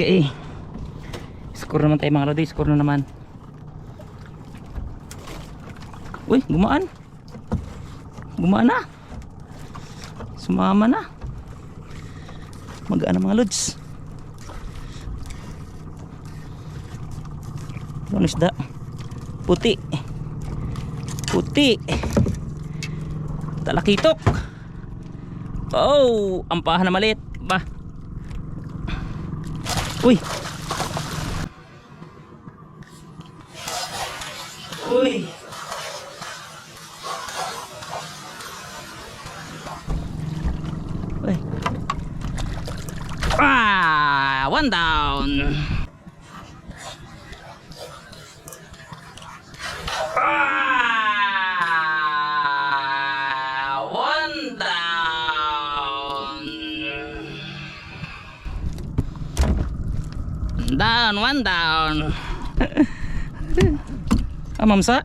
Okay. Score naman tayo mga lodi. Score na naman. Uy, gumaan. Gumaan na. Sumama na. Magaan na mga lods. Ano isda? Puti. Puti. Talakitok. Oh, ampahan na maliit. Ba. Uy. Uy. Uy. Ah, one down. Down, one down. ah, mamsa.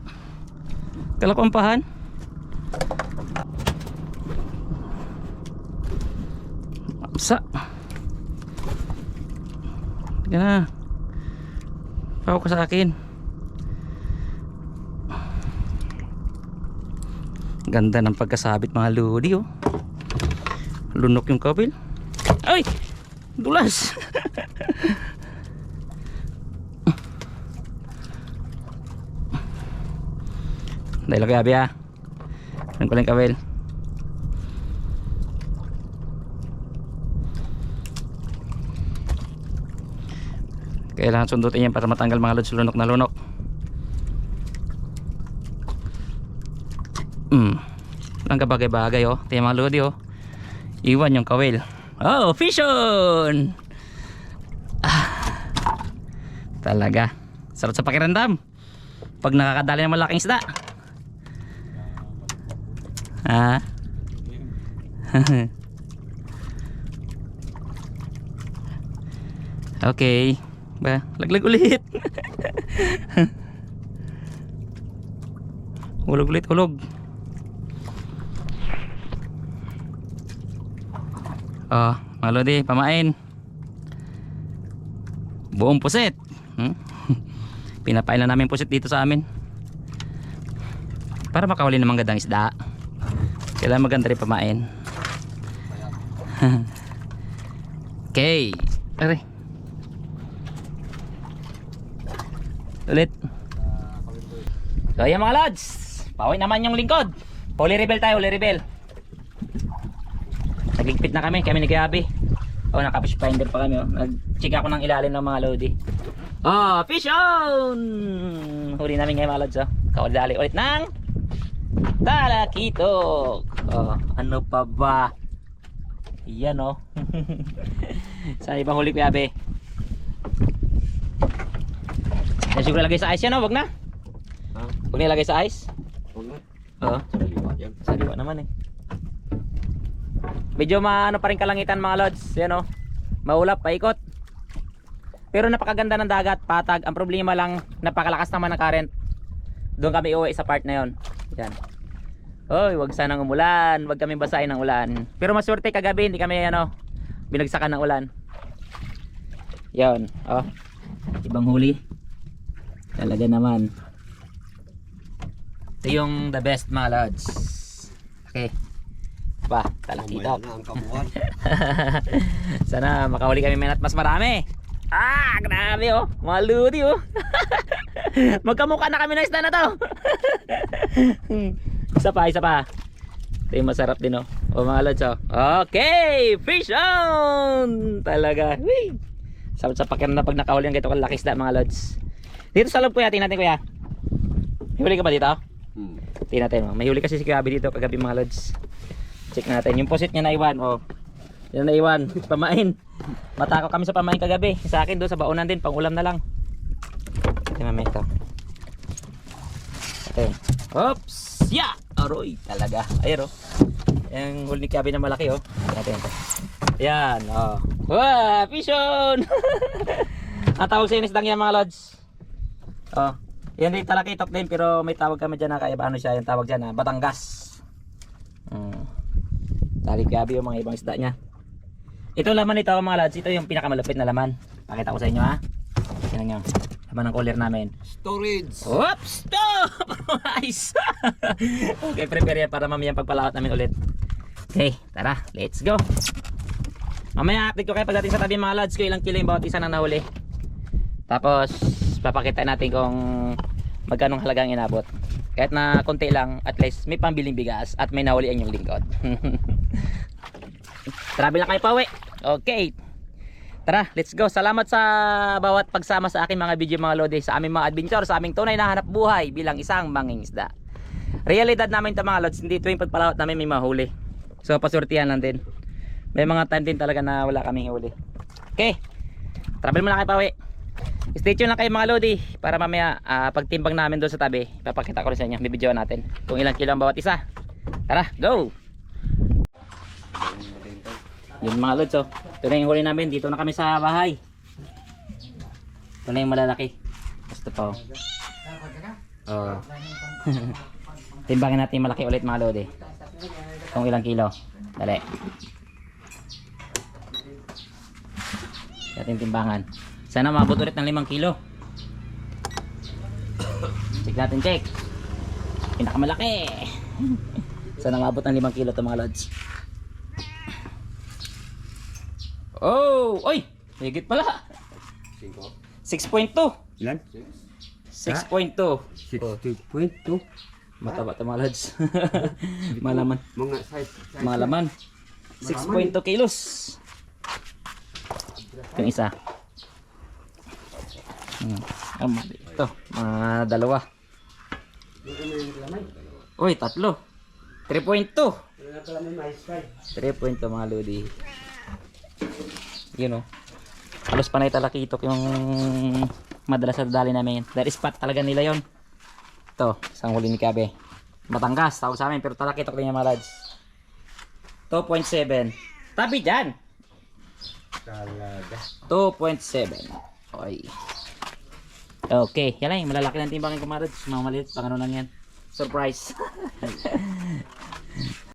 Kalakumpahan. Mamsa. Sige na. Ka sa akin. Ganda ng pagkasabit mga lodi oh. Lunok yung kabil. Ay! Dulas! Dahil lagi abi ah. Ano ko lang kabil. Kailangan sundutin yan para matanggal mga lods lunok na lunok. Hmm. Lang kabagay-bagay oh. Tingnan mga lodi oh. Iwan yung kawil. Oh, fish! Ah. Talaga. Sarap sa pakiramdam. Pag nakakadali ng malaking isda. Ha? okay. Ba, laglag ulit. hulog ulit, hulog. Oh, mga lodi, pamain. Buong puset. Hmm? Pinapain na namin puset dito sa amin. Para makawali ng magandang isda. Kailangan maganda rin pamain. okay. Aray. Ulit. So ayan mga lads. Paway naman yung lingkod. Poly rebel tayo, poly rebel. Nagligpit na kami, kami ni Gabi. Oh, nakafish finder pa kami oh. Nag-check ako ng ilalim ng mga lodi. Oh, fish on! Huli namin ngayon mga lads oh. Kawadali ulit ng talakitok. Oh, ano pa ba? Yan oh. Sa ibang huli ko Gabi. Yan siguro lagay sa ice yan oh, wag na. Ha? Huwag nilagay sa ice. Huwag na. Oo. Sa liwa naman eh. Medyo maano pa rin kalangitan mga lods. Yan oh. Maulap, paikot. Pero napakaganda ng dagat, patag. Ang problema lang, napakalakas naman ng current. Doon kami uwi sa part na yon. Yan. Oy, wag sanang umulan. Wag kami basahin ng ulan. Pero maswerte kagabi, hindi kami ano, binagsakan ng ulan. Yan, oh. Ibang huli. Talaga naman. Ito yung the best mga lods. Okay. Ba, talakitok. Sana makahuli kami minat mas marami. Ah, grabe oh. Mga ludi oh. Magkamukha na kami na isda na to. isa pa, isa pa. Ito yung masarap din oh. O mga lods oh. Okay, fish on! Talaga. Whee! Sarap sa pakiramdam pag nakahuli ng ganito kalaki isda mga lods. Dito sa loob kuya, tingnan natin kuya. May huli ka ba dito? Hmm. Tingnan natin. oh. May huli kasi si Gabi dito kagabi mga lods. Check natin. Yung posit niya na iwan. Oh. Yan na iwan. Pamain. Matako kami sa pamain kagabi. Sa akin doon sa baunan din. Pang ulam na lang. Ito mami ito. Okay. Oops. Yeah. Aroy. Talaga. Ayan oh. Yung huli ni Gabi na malaki oh. Tingnan natin ito. Yan. Oh. Wow. Fish on. Ang tawag sa inisdang yan mga lods. Oh. Yan din talakitok din pero may tawag kami dyan na kaya ano siya yung tawag dyan na Batangas. Mm. Tali gabi yung mga ibang isda niya. Ito laman nito mga lads, ito yung pinakamalupit na laman. Pakita ko sa inyo ha. Tingnan nyo. Laman ng cooler namin. Storage. Oops! Stop! Nice! Okay, prepare yan para mamaya pagpalawat namin ulit. Okay, tara, let's go. Mamaya update ko kayo pagdating sa tabi mga lads ko ilang kilo yung bawat isa na nahuli. Tapos, papakita natin kung magkano halagang inabot. Kahit na konti lang, at least may pambiling bigas at may nahuli ang yung lingkod. Travel na kayo pa uwi. Okay. Tara, let's go. Salamat sa bawat pagsama sa aking mga video mga lodi, sa aming mga adventure, sa aming tunay na hanap buhay bilang isang mangingisda. Realidad namin ito mga lods, hindi tuwing pagpalawat namin may mahuli. So pasurtihan lang din. May mga time din talaga na wala kaming huli. Okay. Travel muna kayo pawi. Stay tuned lang kayo mga lodi para mamaya ah, pagtimbang namin doon sa tabi, papakita ko rin sa inyo, may video natin kung ilang kilo ang bawat isa. Tara, go! Yun mga lods oh. Ito na yung huli namin. Dito na kami sa bahay. Ito na yung malalaki. Basta pa oh. Oh. Timbangin natin malaki ulit mga lodi. Kung ilang kilo. Dali. Ating timbangan. Sana maabot ulit ng 5 kilo. Check natin, check. Pinakamalaki. Sana maabot ng 5 kilo ito mga lods. Oh! Oy! Higit pala. 6.2. Ilan? 6.2. 60.2. Mataba ito mga lods. Malaman. Mga size. size Malaman. 6.2 kilos. Yung isa. Hmm. Ah. Ito, mga dalawa. Uy, tatlo. 3.2. 3.2 mga lodi. Yun o. Halos panay talakitok yung madalas sa dali namin. That spot talaga nila yon. Ito, isang huli ni Kabe. Matangas, tawag sa amin, pero talakitok din yung mga lads. 2.7. Tabi dyan! Talaga. 2.7. Okay. Okay, yan lang malalaki ng timbangin ko mga lads. Mga maliit, pang ano lang yan. Surprise.